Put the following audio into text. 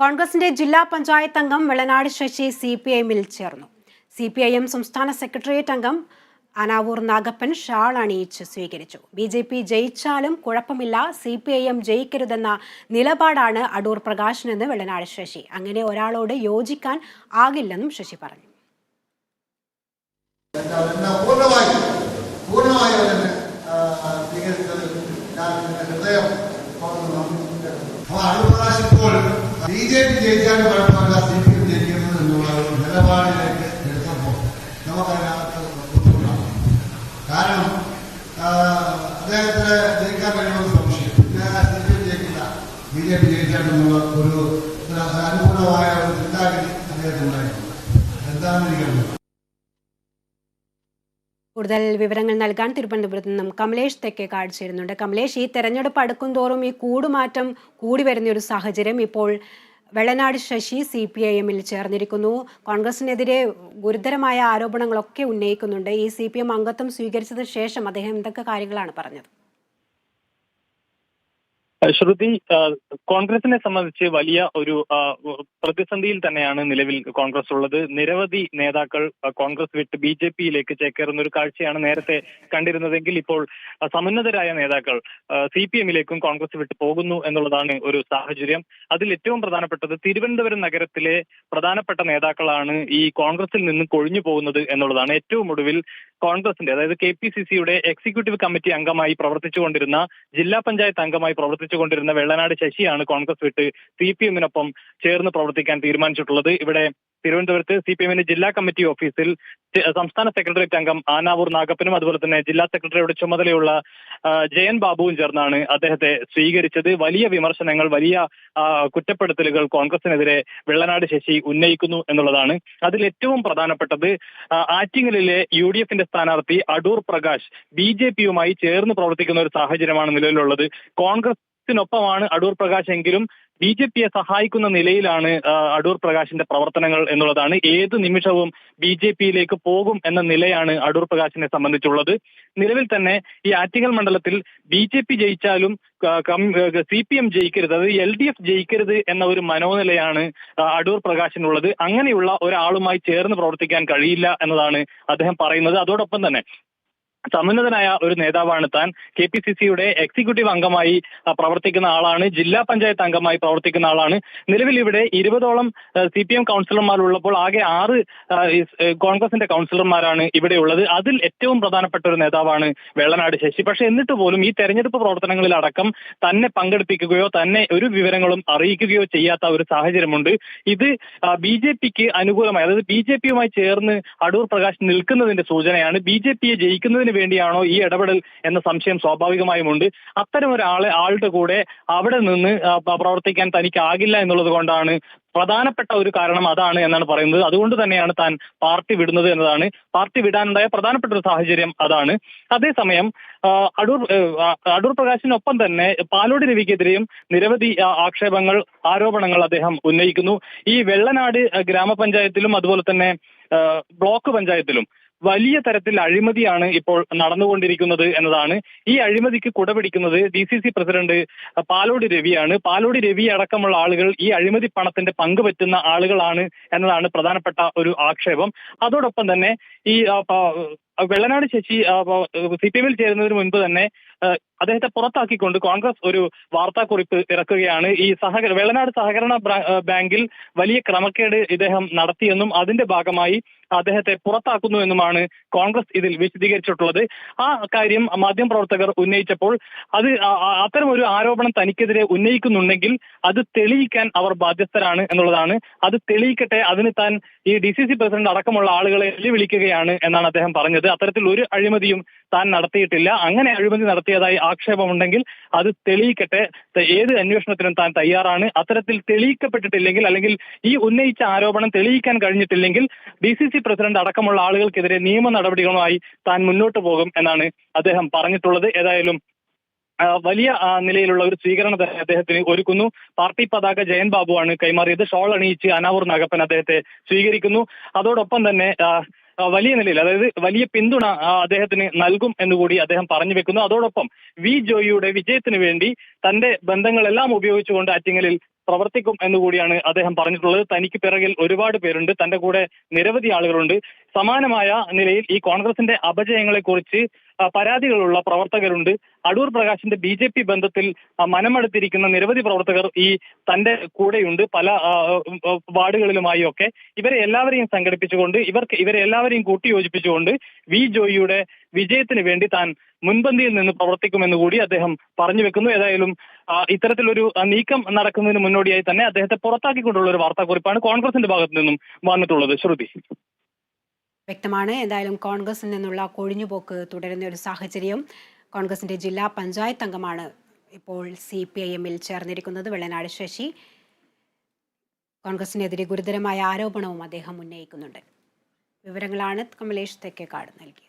കോൺഗ്രസിന്റെ ജില്ലാ പഞ്ചായത്ത് അംഗം വെളനാട് ശശി സി പി എമ്മിൽ ചേർന്നു. സി പി ഐ എം സംസ്ഥാന സെക്രട്ടേറിയറ്റ് അംഗം അനാവൂർ നാഗപ്പൻ ഷാൾ അണിയിച്ച് സ്വീകരിച്ചു. ബി ജെ പി ജയിച്ചാലും കുഴപ്പമില്ല സി പി ഐ എം ജയിക്കരുതെന്ന നിലപാടാണ് അടൂർ പ്രകാശനെന്ന് വെള്ളനാട് ശശി. അങ്ങനെ ഒരാളോട് യോജിക്കാൻ ആകില്ലെന്നും ശശി പറഞ്ഞു. ഹൃദയം. അപ്പോൾ അനുപ്രകാശ് ഇപ്പോൾ ബി ജെ പി ജയിച്ചാൽ കുഴപ്പമില്ല സി പി എം ജയിക്കുന്നത് എന്നുള്ള ഒരു നിലപാടിലേക്ക് എടുത്തപ്പോൾ നമുക്കതിനകത്ത് കാരണം അദ്ദേഹത്തിന് ജയിക്കാൻ കഴിയുമെന്ന് സംശയം. സി പി എം ജയിക്കില്ല. ബി ജെ പി ജയിച്ചാലെന്നുള്ള ഒരു അനുകൂലമായ ഒരു ചിന്താഗതി അദ്ദേഹത്തിനുണ്ടായിട്ടുണ്ട്. എന്താണെന്ന് എനിക്കറിയില്ല. കൂടുതൽ വിവരങ്ങൾ നൽകാൻ തിരുവനന്തപുരത്ത് നിന്നും കമലേഷ് തെക്കേക്കാട് ചേരുന്നുണ്ട് കമലേഷ് ഈ തെരഞ്ഞെടുപ്പ് അടുക്കും തോറും ഈ കൂടുമാറ്റം കൂടി വരുന്ന ഒരു സാഹചര്യം ഇപ്പോൾ Vellanad Sasi C P I എമ്മിൽ ചേർന്നിരിക്കുന്നു. കോൺഗ്രസിനെതിരെ ഗുരുതരമായ ആരോപണങ്ങളൊക്കെ ഉന്നയിക്കുന്നുണ്ട്. ഈ സി പി എം അംഗത്വം സ്വീകരിച്ചതിന് ശേഷം അദ്ദേഹം എന്തൊക്കെ കാര്യങ്ങളാണ് പറഞ്ഞത്? ശ്രുതി കോൺഗ്രസിനെ സംബന്ധിച്ച് വലിയ ഒരു പ്രതിസന്ധിയിൽ തന്നെയാണ് നിലവിൽ കോൺഗ്രസ് ഉള്ളത് നിരവധി നേതാക്കൾ കോൺഗ്രസ് വിട്ട് ബി ജെ പിയിലേക്ക് ചേക്കേറുന്ന ഒരു കാഴ്ചയാണ് നേരത്തെ കണ്ടിരുന്നതെങ്കിൽ ഇപ്പോൾ സമുന്നതരായ നേതാക്കൾ സി പി എമ്മിലേക്കും കോൺഗ്രസ് വിട്ട് പോകുന്നു എന്നുള്ളതാണ് ഒരു സാഹചര്യം. അതിൽ ഏറ്റവും പ്രധാനപ്പെട്ടത് തിരുവനന്തപുരം നഗരത്തിലെ പ്രധാനപ്പെട്ട നേതാക്കളാണ് ഈ കോൺഗ്രസിൽ നിന്ന് കൊഴിഞ്ഞു പോകുന്നത് എന്നുള്ളതാണ്. ഏറ്റവും ഒടുവിൽ കോൺഗ്രസിന്റെ അതായത് കെ പി സി സിയുടെ എക്സിക്യൂട്ടീവ് കമ്മിറ്റി അംഗമായി പ്രവർത്തിച്ചുകൊണ്ടിരുന്ന ജില്ലാ പഞ്ചായത്ത് അംഗമായി പ്രവർത്തിച്ചുകൊണ്ടിരുന്ന വെള്ളനാട് ശശിയാണ് കോൺഗ്രസ് വിട്ട് സി പി എമ്മിനൊപ്പം ചേർന്ന് പ്രവർത്തിക്കാൻ തീരുമാനിച്ചിട്ടുള്ളത്. ഇവിടെ തിരുവനന്തപുരത്ത് സി പി എമ്മിന്റെ ജില്ലാ കമ്മിറ്റി ഓഫീസിൽ സംസ്ഥാന സെക്രട്ടേറിയറ്റ് അംഗം ആനാവൂർ നാഗപ്പനും അതുപോലെ തന്നെ ജില്ലാ സെക്രട്ടറിയുടെ ചുമതലയുള്ള ജയൻ ബാബുവും ചേർന്നാണ് അദ്ദേഹത്തെ സ്വീകരിച്ചത്. വലിയ വിമർശനങ്ങൾ വലിയ കുറ്റപ്പെടുത്തലുകൾ കോൺഗ്രസിനെതിരെ വെള്ളനാട് ശശി ഉന്നയിക്കുന്നു എന്നുള്ളതാണ്. അതിൽ ഏറ്റവും പ്രധാനപ്പെട്ടത് ആറ്റിങ്ങലിലെ യു ഡി എഫിന്റെ സ്ഥാനാർത്ഥി അടൂർ പ്രകാശ് ബി ജെ പിയുമായി ചേർന്ന് പ്രവർത്തിക്കുന്ന ഒരു സാഹചര്യമാണ് നിലവിലുള്ളത്. കോൺഗ്രസിനൊപ്പമാണ് അടൂർ പ്രകാശ് എങ്കിലും ബി ജെ പിയെ സഹായിക്കുന്ന നിലയിലാണ് അടൂർ പ്രകാശിന്റെ പ്രവർത്തനങ്ങൾ എന്നുള്ളതാണ്. ഏത് നിമിഷവും ബി ജെ പിയിലേക്ക് പോകും എന്ന നിലയാണ് അടൂർ പ്രകാശിനെ സംബന്ധിച്ചുള്ളത്. നിലവിൽ തന്നെ ഈ ആറ്റിങ്ങൽ മണ്ഡലത്തിൽ ബി ജെ പി ജയിച്ചാലും സി പി എം ജയിക്കരുത് അത് എൽ ഡി എഫ് ജയിക്കരുത് എന്ന ഒരു മനോനിലയാണ് അടൂർ പ്രകാശിനുള്ളത്. അങ്ങനെയുള്ള ഒരാളുമായി ചേർന്ന് പ്രവർത്തിക്കാൻ കഴിയില്ല എന്നതാണ് അദ്ദേഹം പറയുന്നത്. അതോടൊപ്പം തന്നെ സമുന്നതനായ ഒരു നേതാവാണ് താൻ. കെ പി സി സിയുടെ എക്സിക്യൂട്ടീവ് അംഗമായി പ്രവർത്തിക്കുന്ന ആളാണ്. ജില്ലാ പഞ്ചായത്ത് അംഗമായി പ്രവർത്തിക്കുന്ന ആളാണ്. നിലവിൽ ഇവിടെ ഇരുപതോളം സി പി എം കൗൺസിലർമാർ ഉള്ളപ്പോൾ ആകെ ആറ് കോൺഗ്രസിന്റെ കൗൺസിലർമാരാണ് ഇവിടെ ഉള്ളത്. അതിൽ ഏറ്റവും പ്രധാനപ്പെട്ട ഒരു നേതാവാണ് വെള്ളനാട് ശശി. പക്ഷെ എന്നിട്ട് പോലും ഈ തെരഞ്ഞെടുപ്പ് പ്രവർത്തനങ്ങളിൽ അടക്കം തന്നെ പങ്കെടുപ്പിക്കുകയോ തന്നെ ഒരു വിവരങ്ങളും അറിയിക്കുകയോ ചെയ്യാത്ത ഒരു സാഹചര്യമുണ്ട്. ഇത് ബി ജെ പിക്ക് അനുകൂലമായി അതായത് ബി ജെ പിയുമായി ചേർന്ന് അടൂർ പ്രകാശ് നിൽക്കുന്നതിന്റെ സൂചനയാണ് ബി ജെ പിയെ ജയിക്കുന്നതിന് വേണ്ടിയാണോ ഈ ഇടപെടൽ എന്ന സംശയം സ്വാഭാവികമായുമുണ്ട്. അത്തരം ഒരാളെ ആളുടെ കൂടെ അവിടെ നിന്ന് പ്രവർത്തിക്കാൻ തനിക്കാകില്ല എന്നുള്ളത് കൊണ്ടാണ് പ്രധാനപ്പെട്ട ഒരു കാരണം അതാണ് എന്നാണ് പറയുന്നത്. അതുകൊണ്ട് തന്നെയാണ് താൻ പാർട്ടി വിടുന്നത് എന്നതാണ്. പാർട്ടി വിടാനുണ്ടായ പ്രധാനപ്പെട്ട ഒരു സാഹചര്യം അതാണ്. അതേസമയം അടൂർ അടൂർ പ്രകാശിനൊപ്പം തന്നെ പാലോട് രവിക്കെതിരെയും നിരവധി ആക്ഷേപങ്ങൾ ആരോപണങ്ങൾ അദ്ദേഹം ഉന്നയിക്കുന്നു. ഈ വെള്ളനാട് ഗ്രാമപഞ്ചായത്തിലും അതുപോലെ തന്നെ ബ്ലോക്ക് പഞ്ചായത്തിലും വലിയ തരത്തിൽ അഴിമതിയാണ് ഇപ്പോൾ നടന്നുകൊണ്ടിരിക്കുന്നത് എന്നതാണ്. ഈ അഴിമതിക്ക് കുടപിടിക്കുന്നത് D C C president Palode രവിയാണ്. Palodi Ravi അടക്കമുള്ള ആളുകൾ ഈ അഴിമതി പണത്തിന്റെ പങ്ക് പറ്റുന്ന ആളുകളാണ് എന്നതാണ് പ്രധാനപ്പെട്ട ഒരു ആക്ഷേപം. അതോടൊപ്പം തന്നെ ഈ വെള്ളനാട് ശശി സി പി എമ്മിൽ ചേരുന്നതിന് മുൻപ് തന്നെ അദ്ദേഹത്തെ പുറത്താക്കിക്കൊണ്ട് കോൺഗ്രസ് ഒരു വാർത്താക്കുറിപ്പ് ഇറക്കുകയാണ്. ഈ സഹകരണ വെള്ളനാട് സഹകരണ ബാങ്കിൽ വലിയ ക്രമക്കേട് ഇദ്ദേഹം നടത്തിയെന്നും അതിന്റെ ഭാഗമായി അദ്ദേഹത്തെ പുറത്താക്കുന്നു എന്നുമാണ് കോൺഗ്രസ് ഇതിൽ വിശദീകരിച്ചിട്ടുള്ളത്. ആ കാര്യം മാധ്യമപ്രവർത്തകർ ഉന്നയിച്ചപ്പോൾ അത് അത്തരം ഒരു ആരോപണം തനിക്കെതിരെ ഉന്നയിക്കുന്നുണ്ടെങ്കിൽ അത് തെളിയിക്കാൻ അവർ ബാധ്യസ്ഥരാണ് എന്നുള്ളതാണ്. അത് തെളിയിക്കട്ടെ അതിന് താൻ ഈ ഡി സി സി പ്രസിഡന്റ് അടക്കമുള്ള ആളുകളെ വെല്ലുവിളിക്കുകയാണ് എന്നാണ് അദ്ദേഹം പറഞ്ഞത്. അത്തരത്തിൽ ഒരു അഴിമതിയും താൻ നടത്തിയിട്ടില്ല. അങ്ങനെ അഴിമതി നടത്തിയതായി ആക്ഷേപമുണ്ടെങ്കിൽ അത് തെളിയിക്കട്ടെ. ഏത് അന്വേഷണത്തിനും താൻ തയ്യാറാണ്. അത്തരത്തിൽ തെളിയിക്കപ്പെട്ടിട്ടില്ലെങ്കിൽ അല്ലെങ്കിൽ ഈ ഉന്നയിച്ച ആരോപണം തെളിയിക്കാൻ കഴിഞ്ഞിട്ടില്ലെങ്കിൽ ഡി സി സി പ്രസിഡന്റ് അടക്കമുള്ള ആളുകൾക്കെതിരെ നിയമ നടപടികളുമായി താൻ മുന്നോട്ട് പോകും എന്നാണ് അദ്ദേഹം പറഞ്ഞിട്ടുള്ളത്. ഏതായാലും വലിയ നിലയിലുള്ള ഒരു സ്വീകരണം തന്നെ അദ്ദേഹത്തിന് ഒരുക്കുന്നു. പാർട്ടി പതാക ജയൻ ബാബുവാണ് കൈമാറിയത്. ഷോൾ അണിയിച്ച് അനാവൂർ നഗപ്പൻ അദ്ദേഹത്തെ സ്വീകരിക്കുന്നു. അതോടൊപ്പം തന്നെ വലിയ നിലയിൽ അതായത് വലിയ പിന്തുണ അദ്ദേഹത്തിന് നൽകും എന്ന് കൂടി അദ്ദേഹം പറഞ്ഞു വെക്കുന്നു. അതോടൊപ്പം വി ജോയിയുടെ വിജയത്തിന് വേണ്ടി തന്റെ ബന്ധങ്ങളെല്ലാം ഉപയോഗിച്ചുകൊണ്ട് ആറ്റിങ്ങലിൽ പ്രവർത്തിക്കും എന്നുകൂടിയാണ് അദ്ദേഹം പറഞ്ഞിട്ടുള്ളത്. തനിക്ക് പിറകിൽ ഒരുപാട് പേരുണ്ട്. തന്റെ കൂടെ നിരവധി ആളുകളുണ്ട്. സമാനമായ നിലയിൽ ഈ കോൺഗ്രസിന്റെ അപജയങ്ങളെ കുറിച്ച് പരാതികളുള്ള പ്രവർത്തകരുണ്ട്. അടൂർ പ്രകാശിന്റെ ബി ജെ പി ബന്ധത്തിൽ മനമെടുത്തിരിക്കുന്ന നിരവധി പ്രവർത്തകർ ഈ തന്റെ കൂടെയുണ്ട്. പല വാർഡുകളിലുമായി ഒക്കെ ഇവരെ എല്ലാവരെയും സംഘടിപ്പിച്ചുകൊണ്ട് ഇവർക്ക് ഇവരെ എല്ലാവരെയും കൂട്ടിയോജിപ്പിച്ചുകൊണ്ട് വി ജോയിയുടെ വിജയത്തിന് വേണ്ടി താൻ മുൻപന്തിയിൽ നിന്ന് പ്രവർത്തിക്കുമെന്ന് കൂടി അദ്ദേഹം പറഞ്ഞു വെക്കുന്നു. ഏതായാലും ഇത്തരത്തിലൊരു നീക്കം നടക്കുന്നതിന് മുന്നോടിയായി തന്നെ അദ്ദേഹത്തെ പുറത്താക്കിക്കൊണ്ടുള്ള ഒരു വാർത്താക്കുറിപ്പാണ് കോൺഗ്രസിന്റെ ഭാഗത്തു നിന്നും വന്നിട്ടുള്ളത്. ശ്രുതി. വ്യക്തമാണ്. എന്തായാലും കോൺഗ്രസിൽ നിന്നുള്ള കൊഴിഞ്ഞുപോക്ക് തുടരുന്ന ഒരു സാഹചര്യം കോൺഗ്രസിന്റെ ജില്ലാ പഞ്ചായത്ത് അംഗമാണ് ഇപ്പോൾ സി പി ഐ എമ്മിൽ ചേർന്നിരിക്കുന്നത് വെള്ളനാട് ശശി. കോൺഗ്രസിനെതിരെ ഗുരുതരമായ ആരോപണവും അദ്ദേഹം ഉന്നയിക്കുന്നുണ്ട്. വിവരങ്ങളാണ് കമലേഷ് തെക്കേക്കാട് നൽകിയത്.